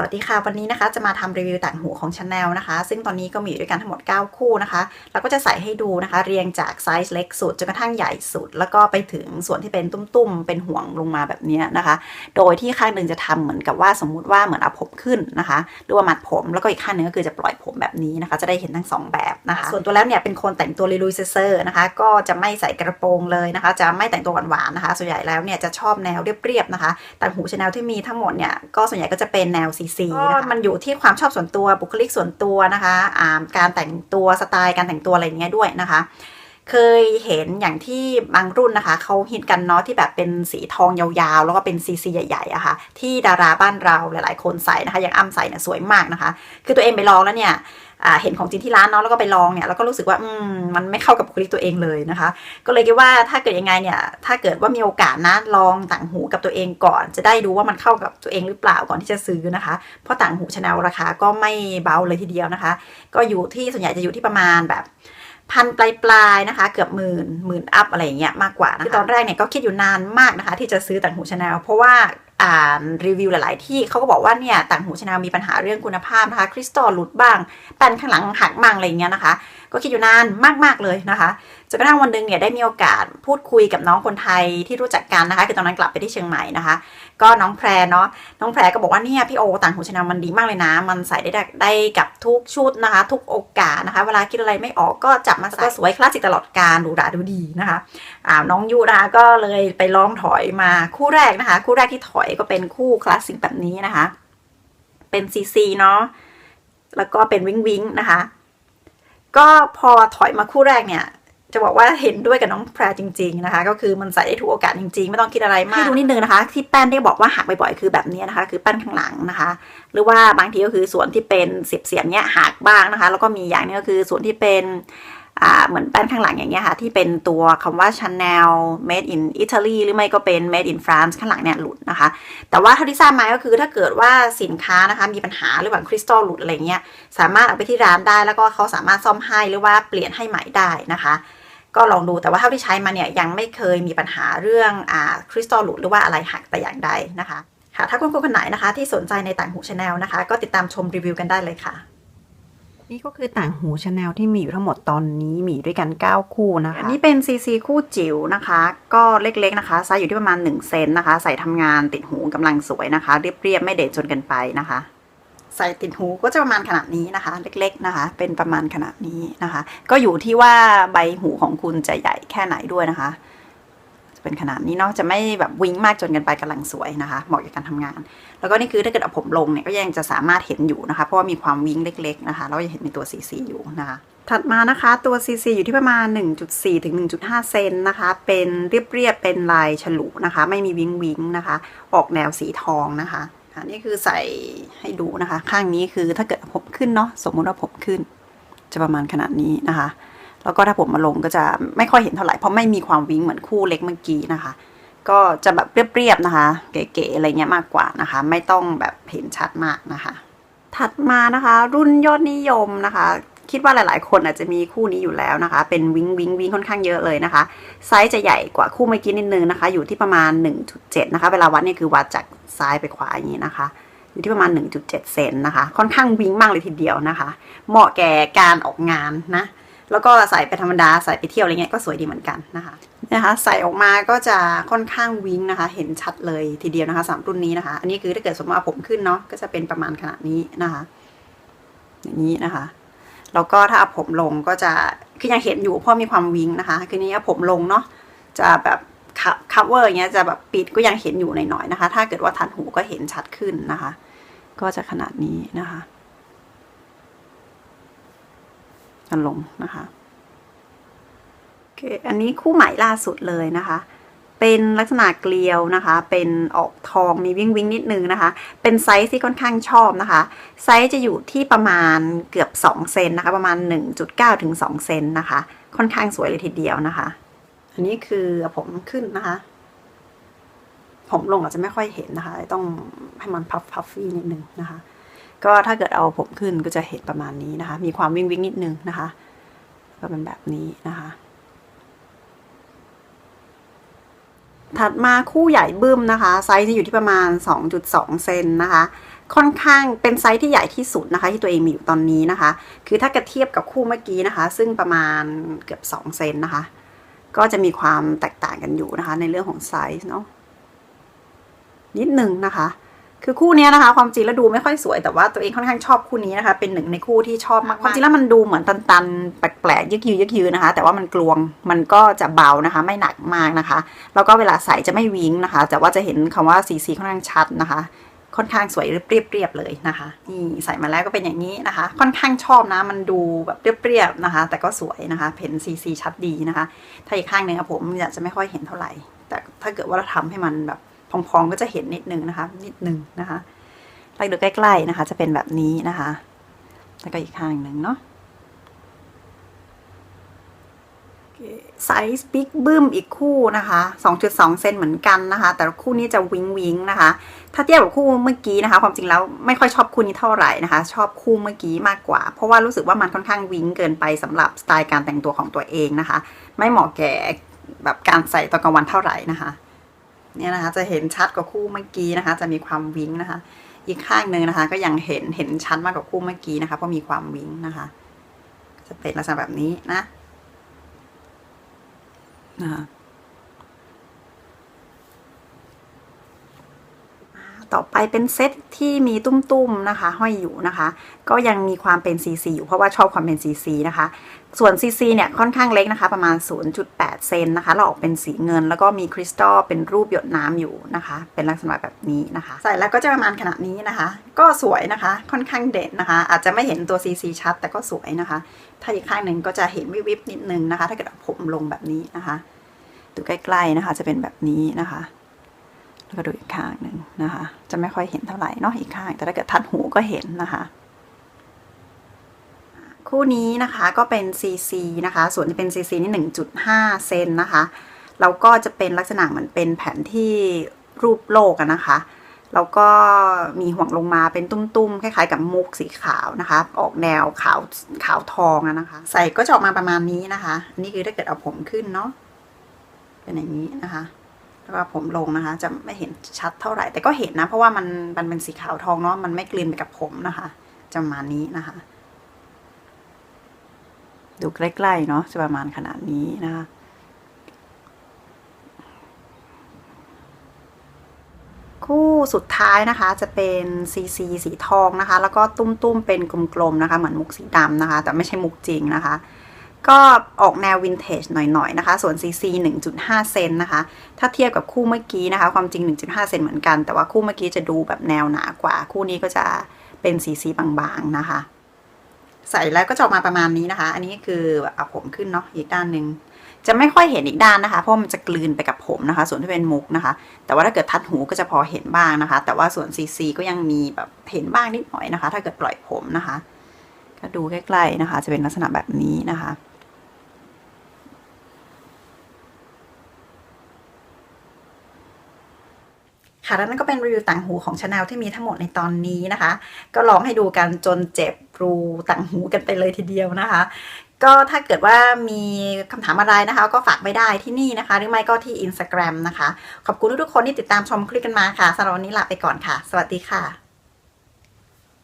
สวัสดีค่ะ วันนี้นะคะจะมาทำรีวิวต่างหูของ Chanel นะคะ ซึ่งตอนนี้ก็มีอยู่ด้วยกันทั้งหมด 9 คู่นะคะแล้วก็จะใส่ให้ดูนะคะ เรียงจากไซส์เล็กสุดจนกระทั่งใหญ่สุด แล้วก็ไปถึงส่วนที่เป็นตุ้มๆ เป็นห่วงลงมาแบบนี้นะคะ โดยที่ข้างหนึ่งจะทำเหมือนกับว่าสมมุติว่าเหมือนเอาผมขึ้นนะคะหรือว่ามัดผมแล้วก็อีกข้างหนึ่งก็คือจะปล่อยผมแบบนี้นะคะ จะได้เห็นทั้งสองแบบนะคะ ส่วนตัวแล้วเนี่ยเป็นคนแต่งตัวลุยๆเซอร์นะคะ ก็จะไม่ใส่กระโปรงเลยนะคะ จะไม่แต่งตัวหวานๆนะคะ ส่วนใหญ่แล้วเนี่ยจะชอบแนวเรียบๆนะคะต่างหูชาแนลที่มีทั้งหมดเนี่ยก็ส่วนใหญ่ก็จะเป็นแนวซีซีนะคะมันอยู่ที่ความชอบส่วนตัวบุคลิกส่วนตัวนะคะอ่าการแต่งตัวสไตล์การแต่งตัวอะไรอย่างเงี้ยด้วยนะคะ เคยเห็นอย่างที่บางรุ่นนะคะเขาฮิตกันเนาะที่แบบเป็นสีทองยาวๆ แล้วก็เป็นซีซีใหญ่ๆอะค่ะ ที่ดาราบ้านเราหลายๆ คนใส่นะคะ อย่างอ้ำใส่เนี่ยสวยมากนะคะ คือตัวเองไปลองแล้วเนี่ยเห็นของจริงที่ร้านเนาะแล้วก็ไปลองเนี่ยแล้วก็รู้สึกว่าอืมมันไม่เข้ากับบุคลิกตัวเองเลยนะคะ ก็เลยคิดว่าถ้าเกิดยังไงเนี่ยถ้าเกิดว่ามีโอกาสนะลองต่างหูกับตัวเองก่อน จะได้ดูว่ามันเข้ากับตัวเองหรือเปล่าก่อนที่จะซื้อนะคะ เพราะต่างหูชาแนลราคาก็ไม่เบาเลยทีเดียวนะคะ ก็อยู่ที่ส่วนใหญ่จะอยู่ที่ประมาณแบบ พันปลายปลายๆนะคะ เกือบหมื่นหมื่นอัพอะไรอย่างเงี้ยมากกว่านะคะคือตอนแรกเนี่ยก็คิดอยู่นานมากนะคะ ที่จะซื้อต่างหูชาแนลเพราะว่าอ่านรีวิวหลาย ๆ ที่เขาก็บอกว่าเนี่ยต่างหูชาแนลมีปัญหาเรื่องคุณภาพนะคะ คริสตัลหลุดบ้างแป้นข้างหลังหักบ้างอะไรเงี้ยนะคะก็คิดอยู่นานมากๆเลยนะคะจนกระทั่งวันหนึ่งเนี่ยได้มีโอกาสพูดคุยกับน้องคนไทยที่รู้จักกันนะคะ คือตอนนั้นกลับไปที่เชียงใหม่นะคะ ก็น้องแพรเนาะน้องแพรก็บอกว่าเนี่ยพี่โอต่างหูชาแนลมันดีมากเลยนะ มันใส่ได้ได้กับทุกชุดนะคะ ทุกโอกาสนะคะ เวลาคิดอะไรไม่ออกก็จับมาใส่ก็สวยคลาสสิกตลอดการดูหราดูดีนะคะอ่าน้องยูนะคะก็เลยไปลองถอยมาคู่แรกนะคะ คู่แรกที่ถอยก็เป็นคู่คลาสสิกแบบนี้นะคะ เป็นซีซีเนาะแล้วก็เป็นวิงวิงนะคะ ก็พอถอยมาคู่แรกเนี่ย จะบอกว่าเห็นด้วยกับน้องแพรจริง ๆนะคะ ก็คือมันใส่ได้ทุกโอกาสจริงๆ ไม่ต้องคิดอะไรมากให้ดูนิดนึงนะคะ ที่แป้นได้บอกว่าหักบ่อยๆคือแบบนี้นะคะ คือแป้นข้างหลังนะคะ หรือว่าบางทีก็คือส่วนที่เป็นเสียบเสียบเนี้ยหักบ้างนะคะ แล้วก็มีอย่างนึงก็คือส่วนที่เป็น เหมือนแป้นข้างหลังอย่างเงี้ยค่ะ ที่เป็นตัวคำว่า Chanel made in Italy หรือไม่ก็เป็น made in France ข้างหลังเนี่ยหลุดนะคะ แต่ว่าเท่าที่ทราบมาก็คือถ้าเกิดว่าสินค้านะคะ มีปัญหาหรือว่าคริสตัลหลุดอะไรเงี้ยสามารถเอาไปที่ร้านได้แล้วก็เขาสามารถซ่อมให้หรือว่าเปลี่ยนให้ใหม่ได้นะคะก็ลองดูแต่ว่าเท่าที่ใช้มาเนี่ยยังไม่เคยมีปัญหาเรื่องอ่าคริสตัลหลุดหรือว่าอะไรหักแต่อย่างใดนะคะ ค่ะถ้าคุณผู้คนไหนนะคะ ที่สนใจในต่างหูชาแนลนะคะ ก็ติดตามชมรีวิวกันได้เลยค่ะ นี่ก็คือต่างหูชาแนลที่มีอยู่ทั้งหมดตอนนี้มีด้วยกัน 9 คู่นะคะนนี้เป็นซีซีคู่จิ๋วนะคะ ก็เล็กๆนะคะไซส์อยู่ที่ประมาณ 1 เซนนะคะ ใส่ทำงานติดหูกำลังสวยนะคะ เรียบๆ ไม่เด่นจนเกินไปนะคะใส่ติดหูก็จะประมาณขนาดนี้นะคะ เล็กๆนะคะ เป็นประมาณขนาดนี้นะคะ ก็อยู่ที่ว่าใบหูของคุณจะใหญ่แค่ไหนด้วยนะคะ เป็นขนาดนี้เนาะจะไม่แบบวิ้งมากจนเกินไปกำลังสวยนะคะเหมาะกับการทำงาน แล้วก็นี่คือถ้าเกิดเอาผมลงเนี่ยก็ยังจะสามารถเห็นอยู่นะคะ เพราะว่ามีความวิ้งเล็ก ๆ นะคะแล้วจะเห็นในตัว CC อยู่นะคะถัดมานะคะตัว CC อยู่ที่ประมาณ 1.4 ถึง 1.5 เซนนะคะ เป็นเรียบๆ เป็นลายฉลุนะคะ ไม่มีวิ้งวิ้งนะคะ ออกแนวสีทองนะคะอันนี้คือใส่ให้ดูนะคะ ข้างนี้คือถ้าเกิดผมขึ้นเนาะ สมมุติว่าผมขึ้น จะประมาณขนาดนี้นะคะ แล้วก็ถ้าผมมาลงก็จะไม่ค่อยเห็นเท่าไหร่เพราะไม่มีความวิ้งเหมือนคู่เล็กเมื่อกี้นะคะ ก็จะแบบเรียบๆนะคะ เก๋ๆอะไรเงี้ยมากกว่านะคะ ไม่ต้องแบบเห็นชัดมากนะคะ ถัดมานะคะ รุ่นยอดนิยมนะคะ คิดว่าหลายๆ คนอาจจะมีคู่นี้อยู่แล้วนะคะ เป็นวิงวิงวิงค่อนข้างเยอะเลยนะคะ ไซส์จะใหญ่กว่าคู่เมื่อกี้นิดนึงนะคะ อยู่ที่ประมาณ 1.7 นะคะ เวลาวัดเนี่ยคือวัดจากซ้ายไปขวาอย่างนี้นะคะอยู่ที่ประมาณ 1.7 เซนนะคะ ค่อนข้างวิงมากเลยทีเดียวนะคะ เหมาะแก่การออกงานนะ แล้วก็ใส่ไปธรรมดาใส่ไปเที่ยวอะไรเงี้ยก็สวยดีเหมือนกันนะคะนะคะใส่ออกมาก็จะค่อนข้างวิงนะคะ เห็นชัดเลยทีเดียวนะคะสามรุ่นนี้นะคะ อันนี้คือถ้าเกิดสมมติว่าผมขึ้นเนาะก็จะเป็นประมาณขนาดนี้นะคะ อย่างนี้นะคะแล้วก็ถ้าเอาผมลงก็จะคือยังเห็นอยู่เพราะมีความวิงนะคะ คือนี้เอาผมลงเนาะจะแบบคัฟเวอร์อย่างเงี้ยจะแบบปิดก็ยังเห็นอยู่หน่อยๆนะคะ ถ้าเกิดว่าทันหูก็เห็นชัดขึ้นนะคะ ก็จะขนาดนี้นะคะ กันลงนะคะโอเคอันนี้คู่ใหม่ล่าสุดเลยนะคะ เป็นลักษณะเกลียวนะคะ เป็นออกทองมีวิ่งวิ่งนิดนึงนะคะ เป็นไซส์ที่ค่อนข้างชอบนะคะ ไซส์จะอยู่ที่ประมาณเกือบ 2 เซนนะคะ ประมาณ 1.9 ถึง 2 เซนนะคะ ค่อนข้างสวยเลยทีเดียวนะคะ อันนี้คือผมขึ้นนะคะ ผมลงอาจจะไม่ค่อยเห็นนะคะ ต้องให้มันพัฟพัฟฟี่นิดนึงนะคะ ก็ถ้าเกิดเอาผมขึ้นก็จะเห็นประมาณนี้นะคะ มีความวิ่งวิ่งนิดนึงนะคะ ก็เป็นแบบนี้นะคะ ถัดมาคู่ใหญ่บึ้มนะคะ ไซส์จะอยู่ที่ประมาณ 2.2 เซนนะคะ ค่อนข้างเป็นไซส์ที่ใหญ่ที่สุดนะคะ ที่ตัวเองมีอยู่ตอนนี้นะคะ คือถ้ากิดเทียบกับคู่เมื่อกี้นะคะ ซึ่งประมาณเกือบ 2 เซนนะคะ ก็จะมีความแตกต่างกันอยู่นะคะ ในเรื่องของไซส์เนาะนิดนึงนะคะ คือคู่เนี้ยนะคะ ความจริงแล้วดูไม่ค่อยสวยแต่ว่าตัวเองค่อนข้างชอบคู่นี้นะคะ เป็นหนึ่งในคู่ที่ชอบมากๆความจริงแล้วมันดูเหมือนตันๆ แปลกๆ ยึกยือยึกยือนะคะ แต่ว่ามันกลวงมันก็จะเบานะคะ ไม่หนักมากนะคะ แล้วก็เวลาใส่จะไม่วิ้งนะคะ แต่ว่าจะเห็นคำว่าสีสีค่อนข้างชัดนะคะ ค่อนข้างสวยเรียบๆเลยนะคะนี่ใส่มาแล้วก็เป็นอย่างนี้นะคะ ค่อนข้างชอบนะ มันดูแบบเรียบๆนะคะ แต่ก็สวยนะคะเพนซีซีชัดดีนะคะ ถ้าอีกข้างหนึ่งอะผมอยากจะไม่ค่อยเห็นเท่าไหร่ แต่ถ้าเกิดว่าเราทำให้มันแบบ พองๆก็จะเห็นนิดนึงนะคะ นิดนึงนะคะไปดูใกล้ๆนะคะ จะเป็นแบบนี้นะคะ แล้วก็อีกข้างหนึ่งเนาะไซส์บิ๊กบึ้มอีกคู่นะคะ 2.2 เซนเหมือนกันนะคะ แต่คู่นี้จะวิงวิงนะคะ ถ้าเทียบกับคู่เมื่อกี้นะคะ ความจริงแล้วไม่ค่อยชอบคู่นี้เท่าไหร่นะคะ ชอบคู่เมื่อกี้มากกว่า เพราะว่ารู้สึกว่ามันค่อนข้างวิงเกินไปสำหรับสไตล์การแต่งตัวของตัวเองนะคะ ไม่เหมาะแก่แบบการใส่ตอนกลางวันเท่าไหร่นะคะ เนี่ยนะคะจะเห็นชัดกว่าคู่เมื่อกี้นะคะ จะมีความวิงนะคะ อีกข้างหนึ่งนะคะ ก็ยังเห็นเห็นชัดมากกว่าคู่เมื่อกี้นะคะ เพราะมีความวิงนะคะ จะเป็นลักษณะแบบนี้นะนะคะ ต่อไปเป็นเซตที่มีตุ้มๆนะคะ ห้อยอยู่นะคะ ก็ยังมีความเป็น CC อยู่เพราะว่าชอบความเป็น CC นะคะ ส่วน CC เนี่ยค่อนข้างเล็กนะคะ ประมาณ 0.8 เซนนะคะเราออกเป็นสีเงิน แล้วก็มีคริสตัลเป็นรูปหยดน้ำอยู่นะคะ เป็นลักษณะแบบนี้นะคะ ใส่แล้วก็จะประมาณขนาดนี้นะคะ ก็สวยนะคะค่อนข้างเด่นนะคะ อาจจะไม่เห็นตัว CC ชัด แต่ก็สวยนะคะ ถ้าอีกข้างหนึ่งก็จะเห็นวิบๆนิดนึงนะคะ ถ้าเกิดผมลงแบบนี้นะคะ ดูใกล้ๆนะคะจะเป็นแบบนี้นะคะ แล้วก็ดูอีกข้างหนึ่งนะคะ จะไม่ค่อยเห็นเท่าไหร่เนาะอีกข้าง แต่ถ้าเกิดทัดหูก็เห็นนะคะ คู่นี้นะคะก็เป็น CC นะคะ ส่วนที่เป็น CC นี่1.5 เซนนะคะ แล้วก็จะเป็นลักษณะเหมือนเป็นแผ่นที่รูปโลกนะคะ แล้วก็มีห่วงลงมาเป็นตุ้มๆ คล้าย ๆ กับมุกสีขาวนะคะ ออกแนวขาวขาวทองนะคะ ใส่ก็จะออกมาประมาณนี้นะคะอันนี้คือถ้าเกิดเอาผมขึ้นเนาะ เป็นอย่างนี้นะคะ แล้วก็ผมลงนะคะ จะไม่เห็นชัดเท่าไหร่ แต่ก็เห็นนะ เพราะว่ามันมันเป็นสีขาวทองเนาะมันไม่กลืนไปกับผมนะคะจะประมาณนี้นะคะ ดูใกล้ๆเนาะจะประมาณขนาดนี้นะคะคู่สุดท้ายนะคะจะเป็นซีซีสีทองนะคะ แล้วก็ตุ้มๆเป็นกลมๆนะคะ เหมือนมุกสีดำนะคะ แต่ไม่ใช่มุกจริงนะคะ ก็ออกแนววินเทจหน่อยๆนะคะ ส่วน CC 1.5 เซนนะคะ ถ้าเทียบกับคู่เมื่อกี้นะคะ ความจริง 1.5 เซนเหมือนกัน แต่ว่าคู่เมื่อกี้จะดูแบบแนวหนากว่า คู่นี้ก็จะเป็น CC บางๆนะคะ ใส่แล้วก็จะออกมาประมาณนี้นะคะ อันนี้คือแบบเอาผมขึ้นเนาะอีกด้านหนึ่งจะไม่ค่อยเห็นอีกด้านนะคะ เพราะมันจะกลืนไปกับผมนะคะ ส่วนที่เป็นมุกนะคะ แต่ว่าถ้าเกิดทัดหูก็จะพอเห็นบ้างนะคะ แต่ว่าส่วน CC ก็ยังมีแบบเห็นบ้างนิดหน่อยนะคะ ถ้าเกิดปล่อยผมนะคะ ก็ดูใกล้ๆนะคะ จะเป็นลักษณะแบบนี้นะคะ ค่ะแล้วนั่นก็เป็นรีวิวต่างหูของชาแนลที่มีทั้งหมดในตอนนี้นะคะ ก็ลองให้ดูกันจนเจ็บรูต่างหูกันไปเลยทีเดียวนะคะ ก็ถ้าเกิดว่ามีคำถามอะไรนะคะ ก็ฝากไม่ได้ที่นี่นะคะ หรือไม่ก็ที่ Instagram นะคะ ขอบคุณทุกๆคนที่ติดตามชมคลิปกันมาค่ะสำหรับวันนี้ลาไปก่อนค่ะ สวัสดีค่ะ